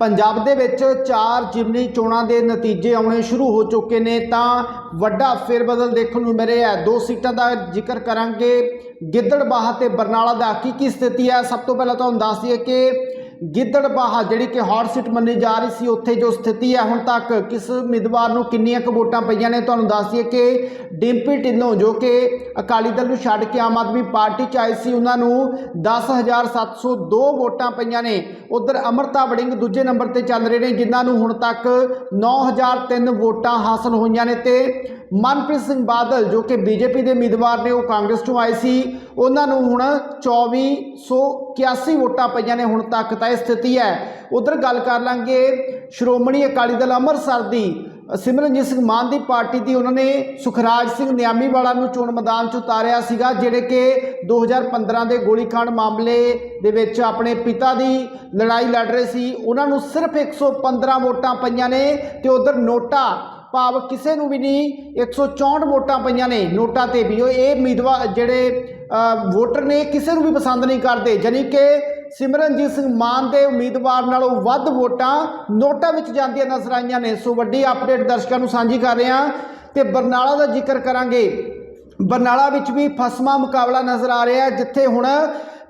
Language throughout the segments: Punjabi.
ਪੰਜਾਬ ਦੇ ਵਿੱਚ ਚਾਰ ਜਿਮਨੀ ਚੋਣਾਂ ਦੇ ਨਤੀਜੇ ਆਉਣੇ ਸ਼ੁਰੂ ਹੋ ਚੁੱਕੇ ਨੇ, ਤਾਂ ਵੱਡਾ ਫੇਰਬਦਲ ਦੇਖਣ ਨੂੰ ਮਿਲ ਰਿਹਾ ਦੋ ਸੀਟਾਂ ਦਾ ਜ਼ਿਕਰ ਕਰਾਂਗੇ। ਗਿੱਦੜਬਾਹਾ ਤੇ ਬਰਨਾਲਾ ਦਾ ਕੀ ਕੀ ਸਥਿਤੀ ਹੈ? ਸਭ ਤੋਂ ਪਹਿਲਾਂ ਤੁਹਾਨੂੰ ਦੱਸ ਦਈਏ ਕਿ ਗਿੱਦੜਬਾਹਾ ਜਿਹੜੀ ਕਿ ਹੌਟ ਸੀਟ ਮੰਨੀ ਜਾ ਰਹੀ ਸੀ, ਉੱਥੇ ਜੋ ਸਥਿਤੀ ਹੈ, ਹੁਣ ਤੱਕ ਕਿਸ ਉਮੀਦਵਾਰ ਨੂੰ ਕਿੰਨੀਆਂ ਕੁ ਵੋਟਾਂ ਪਈਆਂ ਨੇ, ਤੁਹਾਨੂੰ ਦੱਸ ਦਈਏ ਕਿ ਡਿੰਪੀ ਢਿੱਲੋਂ, ਜੋ ਕਿ ਅਕਾਲੀ ਦਲ ਨੂੰ ਛੱਡ ਕੇ ਆਮ ਆਦਮੀ ਪਾਰਟੀ ਚ ਆਏ ਸੀ, ਉਹਨਾਂ ਨੂੰ 10702 ਵੋਟਾਂ ਪਈਆਂ ਨੇ। ਉਧਰ ਅਮਰਤਾ ਵੜਿੰਗ ਦੂਜੇ ਨੰਬਰ ਤੇ ਚੱਲ ਰਹੇ ਨੇ, ਜਿਨ੍ਹਾਂ ਨੂੰ ਹੁਣ ਤੱਕ 9003 ਵੋਟਾਂ ਹਾਸਲ ਹੋਈਆਂ ਨੇ ਤੇ ਮਨਪ੍ਰੀਤ ਸਿੰਘ ਬਾਦਲ, ਜੋ ਕਿ ਬੀਜੇਪੀ ਦੇ ਉਮੀਦਵਾਰ ਨੇ, ਉਹ ਕਾਂਗਰਸ ਤੋਂ ਆਏ ਸੀ। ਉਹਨਾਂ ਨੂੰ ਹੁਣ 2481 ਵੋਟਾਂ ਪਈਆਂ ਨੇ ਹੁਣ ਤੱਕ, ਤਾਂ ਇਹ ਸਥਿਤੀ ਹੈ। ਉਧਰ ਗੱਲ ਕਰ ਲਾਂਗੇ ਸ਼੍ਰੋਮਣੀ ਅਕਾਲੀ ਦਲ ਅੰਮ੍ਰਿਤਸਰ ਦੀ। ਸਿਮਰਨਜੀਤ ਸਿੰਘ ਮਾਨ ਦੀ ਪਾਰਟੀ ਦੀ ਉਹਨਾਂ ਨੇ ਸੁਖਰਾਜ ਸਿੰਘ ਨਿਆਮੀ ਵਾਲਾ ਨੂੰ ਚੋਣ ਮੈਦਾਨ 'ਚ ਉਤਾਰਿਆ ਸੀਗਾ, ਜਿਹੜੇ ਕਿ 2015 ਦੇ ਗੋਲੀकांड ਮਾਮਲੇ ਦੇ ਵਿੱਚ ਆਪਣੇ ਪਿਤਾ ਦੀ ਲੜਾਈ ਲੜ ਰਹੇ ਸੀ। ਉਹਨਾਂ ਨੂੰ ਸਿਰਫ 115 ਵੋਟਾਂ ਪਈਆਂ ਨੇ ਤੇ ਉਧਰ ਨੋਟਾ ਭਾਵ ਕਿਸੇ ਨੂੰ ਵੀ ਨਹੀਂ 164 ਵੋਟਾਂ ਪਈਆਂ ਨੇ ਨੋਟਾਂ ਤੇ ਵੀ। ਉਹ ਇਹ ਉਮੀਦਵਾਰ ਜਿਹੜੇ ਵੋਟਰ ਨੇ, ਕਿਸੇ ਨੂੰ ਵੀ ਪਸੰਦ ਨਹੀਂ ਕਰਦੇ। ਜਾਨੀ ਕਿ ਸਿਮਰਨਜੀਤ ਸਿੰਘ ਮਾਨ ਦੇ ਉਮੀਦਵਾਰ ਨਾਲੋਂ ਵੱਧ ਵੋਟਾਂ ਨੋਟਾ ਵਿੱਚ ਜਾਂਦੀਆਂ ਨਜ਼ਰ ਆਈਆਂ ਨੇ। ਸੋ ਵੱਡੀ ਅਪਡੇਟ ਦਰਸ਼ਕਾਂ ਨੂੰ ਸਾਂਝੀ ਕਰ ਰਹੇ ਹਾਂ ਤੇ ਬਰਨਾਲਾ ਦਾ ਜ਼ਿਕਰ ਕਰਾਂਗੇ। ਬਰਨਾਲਾ ਵਿੱਚ ਵੀ ਫਸਮਾ ਮੁਕਾਬਲਾ ਨਜ਼ਰ ਆ ਰਿਹਾ ਹੈ, ਜਿੱਥੇ ਹੁਣ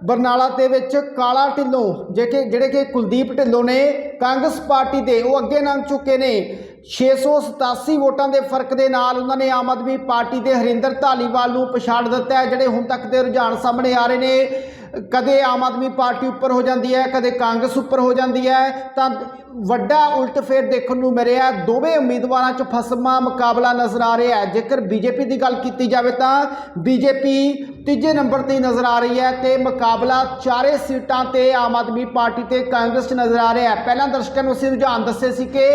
ਬਰਨਾਲਾ ਦੇ ਵਿੱਚ ਕਾਲਾ ਢਿੱਲੋਂ, ਜੇ ਕਿ ਜਿਹੜੇ ਕਿ ਕੁਲਦੀਪ ਢਿੱਲੋਂ ਨੇ ਕਾਂਗਰਸ ਪਾਰਟੀ ਦੇ, ਉਹ ਅੱਗੇ ਲੰਘ ਚੁੱਕੇ ਨੇ। 687 ਵੋਟਾਂ ਦੇ ਫ਼ਰਕ ਦੇ ਨਾਲ ਉਹਨਾਂ ਨੇ ਆਮ ਆਦਮੀ ਪਾਰਟੀ ਦੇ ਹਰਿੰਦਰ ਧਾਲੀਵਾਲ ਨੂੰ ਪਛਾੜ ਦਿੱਤਾ ਹੈ, ਜਿਹੜੇ ਹੁਣ ਤੱਕ ਦੇ ਰੁਝਾਨ ਸਾਹਮਣੇ ਆ ਰਹੇ ਨੇ। ਕਦੇ ਆਮ ਆਦਮੀ ਪਾਰਟੀ ਉੱਪਰ ਹੋ ਜਾਂਦੀ ਹੈ, ਕਦੇ ਕਾਂਗਰਸ ਉੱਪਰ ਹੋ ਜਾਂਦੀ ਹੈ, ਤਾਂ ਵੱਡਾ ਉਲਟਫੇਰ ਦੇਖਣ ਨੂੰ ਮਿਲਿਆ, ਦੋਵੇਂ ਉਮੀਦਵਾਰਾਂ 'ਚ ਫਸਮਾ ਮੁਕਾਬਲਾ ਨਜ਼ਰ ਆ ਰਿਹਾ ਹੈ। ਜੇਕਰ ਬੀਜੇਪੀ ਦੀ ਗੱਲ ਕੀਤੀ ਜਾਵੇ ਤਾਂ ਬੀਜੇਪੀ ਤੀਜੇ ਨੰਬਰ ਤੇ ਨਜ਼ਰ ਆ ਰਹੀ ਹੈ ਤੇ ਮੁਕਾਬਲਾ ਚਾਰੇ ਸੀਟਾਂ ਤੇ ਆਮ ਆਦਮੀ ਪਾਰਟੀ ਤੇ ਕਾਂਗਰਸ 'ਚ ਨਜ਼ਰ ਆ ਰਿਹਾ ਹੈ। ਪਹਿਲਾਂ ਦਰਸ਼ਕਾਂ ਨੂੰ ਅਸੀਂ ਰੁਝਾਨ ਦੱਸੇ ਸੀ ਕਿ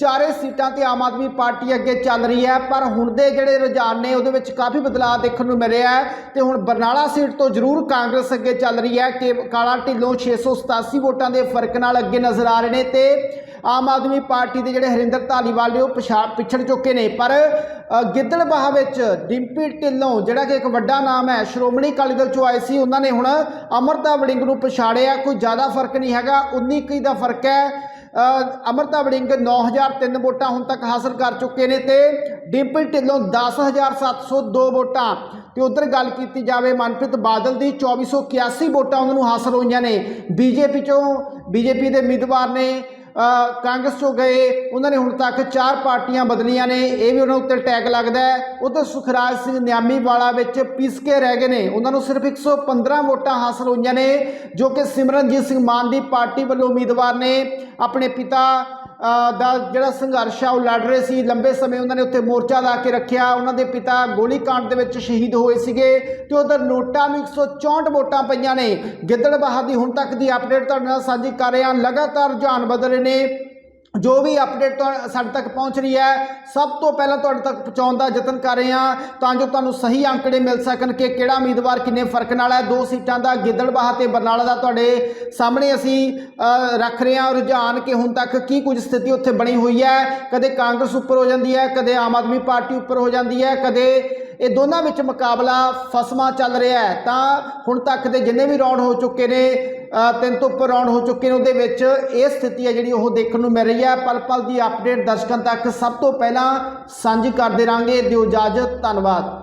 ਚਾਰੇ ਸੀਟਾਂ ਤੇ ਆਮ ਆਦਮੀ ਪਾਰਟੀ ਅੱਗੇ ਚੱਲ ਰਹੀ ਹੈ, ਪਰ ਹੁਣ ਦੇ ਜਿਹੜੇ ਰੁਝਾਨ ਨੇ ਉਹਦੇ ਵਿੱਚ ਕਾਫੀ ਬਦਲਾਅ ਦੇਖਣ ਨੂੰ ਮਿਲਿਆ ਰਿਹਾ ਹੈ ਤੇ ਹੁਣ ਬਰਨਾਲਾ ਸੀਟ ਤੋਂ ਜ਼ਰੂਰ ਕਾਂਗਰਸ ਅੱਗੇ ਚੱਲ ਰਹੀ ਹੈ। ਕਿ ਕਾਲਾ ਢਿੱਲੋਂ 687 ਵੋਟਾਂ ਦੇ ਫ਼ਰਕ ਨਾਲ ਅੱਗੇ ਨਜ਼ਰ ਆ ਰਹੇ ਨੇ ਤੇ ਆਮ ਆਦਮੀ ਪਾਰਟੀ ਦੇ ਜਿਹੜੇ ਹਰਿੰਦਰ ਧਾਲੀਵਾਲ ਨੇ ਉਹ ਪਛਾੜ ਪਿਛੜ ਚੁੱਕੇ ਨੇ, ਪਰ ਗਿੱਦੜਬਾਹ ਵਿੱਚ ਡਿੰਪੀ ਢਿੱਲੋਂ, ਜਿਹੜਾ ਕਿ ਇੱਕ ਵੱਡਾ ਨਾਮ ਹੈ, ਸ਼੍ਰੋਮਣੀ ਅਕਾਲੀ ਦਲ ਚੋਂ ਆਏ ਸੀ, ਉਹਨਾਂ ਨੇ ਹੁਣ ਅਮਰਤਾ ਵੜਿੰਗ ਨੂੰ ਪਛਾੜਿਆ, ਕੋਈ ਜ਼ਿਆਦਾ ਫ਼ਰਕ ਨਹੀਂ ਹੈਗਾ 19 ਕੀ ਦਾ ਫ਼ਰਕ ਹੈ। ਅਮਰਤਾ ਵੜਿੰਗ 9003 ਵੋਟਾਂ ਹੁਣ ਤੱਕ ਹਾਸਲ ਕਰ ਚੁੱਕੇ ਨੇ ਤੇ ਡਿੰਪਲ ਢਿੱਲੋਂ 10702 ਵੋਟਾਂ। ਤੇ ਉਧਰ ਗੱਲ ਕੀਤੀ ਜਾਵੇ ਮਨਪ੍ਰੀਤ ਬਾਦਲ ਦੀ 2481 ਵੋਟਾਂ ਉਹਨਾਂ ਨੂੰ ਹਾਸਲ ਹੋਈਆਂ ਨੇ। ਬੀਜੇਪੀ ਚੋਂ, ਬੀਜੇਪੀ ਦੇ ਉਮੀਦਵਾਰ ਨੇ ਕਾਂਗਰਸ ਚੋਂ ਗਏ, ਉਹਨਾਂ ਨੇ ਹੁਣ ਤੱਕ ਚਾਰ ਪਾਰਟੀਆਂ ਬਦਲੀਆਂ ਨੇ, ਇਹ ਵੀ ਉਹਨਾਂ ਉੱਤੇ ਟੈਗ ਲੱਗਦਾ ਹੈ। ਉਧਰ ਸੁਖਰਾਜ ਸਿੰਘ ਨਿਆਮੀ ਵਾਲਾ ਵਿੱਚ ਪਿਸ ਕੇ ਰਹਿ ਗਏ ਨੇ। ਉਹਨਾਂ ਨੂੰ ਸਿਰਫ 115 ਵੋਟਾਂ ਹਾਸਲ ਹੋਈਆਂ ਨੇ, ਜੋ ਕਿ ਸਿਮਰਨਜੀਤ ਸਿੰਘ ਮਾਨ ਦੀ ਪਾਰਟੀ ਵੱਲੋਂ ਉਮੀਦਵਾਰ ਨੇ। ਆਪਣੇ ਪਿਤਾ ਦਾ ਜਿਹੜਾ ਸੰਘਰਸ਼ ਆ, ਉਹ ਲੜ ਰਹੇ ਸੀ। ਲੰਬੇ ਸਮੇਂ ਉਹਨਾਂ ਨੇ ਉੱਥੇ ਮੋਰਚਾ ਲਾ ਕੇ ਰੱਖਿਆ। ਉਹਨਾਂ ਦੇ ਪਿਤਾ ਗੋਲੀकांड ਦੇ ਵਿੱਚ ਸ਼ਹੀਦ ਹੋਏ ਸੀਗੇ ਤੇ ਉਧਰ ਨੋਟਾਂ ਨੂੰ 164 ਵੋਟਾਂ ਪਈਆਂ ਨੇ। ਗਿੱਦੜਬਾਹਾ ਦੀ ਹੁਣ ਤੱਕ ਦੀ ਅਪਡੇਟ ਤੁਹਾਡੇ ਨਾਲ ਸਾਂਝੀ ਕਰ ਰਿਹਾ ਲਗਾਤਾਰ ਰੁਝਾਨ ਬਦਲ ਰਹੇ ਨੇ। ਜੋ ਵੀ ਅਪਡੇਟ ਤੁਹਾ- ਸਾਡੇ ਤੱਕ ਪਹੁੰਚ ਰਹੀ ਹੈ, ਸਭ ਤੋਂ ਪਹਿਲਾਂ ਤੁਹਾਡੇ ਤੱਕ ਪਹੁੰਚਾਉਣ ਦਾ ਯਤਨ ਕਰ ਰਹੇ ਹਾਂ, ਤਾਂ ਜੋ ਤੁਹਾਨੂੰ ਸਹੀ ਅੰਕੜੇ ਮਿਲ ਸਕਣ ਕਿ ਕਿਹੜਾ ਉਮੀਦਵਾਰ ਕਿੰਨੇ ਫ਼ਰਕ ਨਾਲ ਹੈ। ਦੋ ਸੀਟਾਂ ਦਾ ਗਿੱਦੜਬਾਹਾ ਤੇ ਬਰਨਾਲਾ ਦਾ ਤੁਹਾਡੇ ਸਾਹਮਣੇ ਅਸੀਂ ਰੱਖ ਰਹੇ ਹਾਂ। ਰੁਝਾਨ ਕਿ ਹੁਣ ਤੱਕ ਕੀ ਕੁਝ ਸਥਿਤੀ ਉੱਥੇ ਬਣੀ ਹੋਈ ਹੈ। ਕਦੇ ਕਾਂਗਰਸ ਉੱਪਰ ਹੋ ਜਾਂਦੀ ਹੈ, ਕਦੇ ਆਮ ਆਦਮੀ ਪਾਰਟੀ ਉੱਪਰ ਹੋ ਜਾਂਦੀ ਹੈ, ਕਦੇ ਇਹ ਦੋਨਾਂ ਵਿੱਚ ਮੁਕਾਬਲਾ ਫਸਮਾ ਚੱਲ ਰਿਹਾ ਹੈ। ਤਾਂ ਹੁਣ ਤੱਕ ਦੇ ਜਿੰਨੇ ਵੀ ਰਾਉਂਡ ਹੋ ਚੁੱਕੇ ਨੇ ਤਿੰਨ ਤੋਂ ਉੱਪਰ ਰਾਉਂਡ ਹੋ ਚੁੱਕੇ ਨੇ, ਉਹਦੇ ਵਿੱਚ ਇਹ ਸਥਿਤੀ ਹੈ ਜਿਹੜੀ ਉਹ ਦੇਖਣ ਨੂੰ ਮਿਲ ਰਹੀ ਹੈ। ਪਲ ਪਲ ਦੀ ਅਪਡੇਟ ਦਰਸ਼ਕਾਂ ਤੱਕ ਸਭ ਤੋਂ ਪਹਿਲਾਂ ਸਾਂਝੀ ਕਰਦੇ ਰਾਂਗੇ। ਦਿਓ ਇਜਾਜ਼ਤ, ਧੰਨਵਾਦ।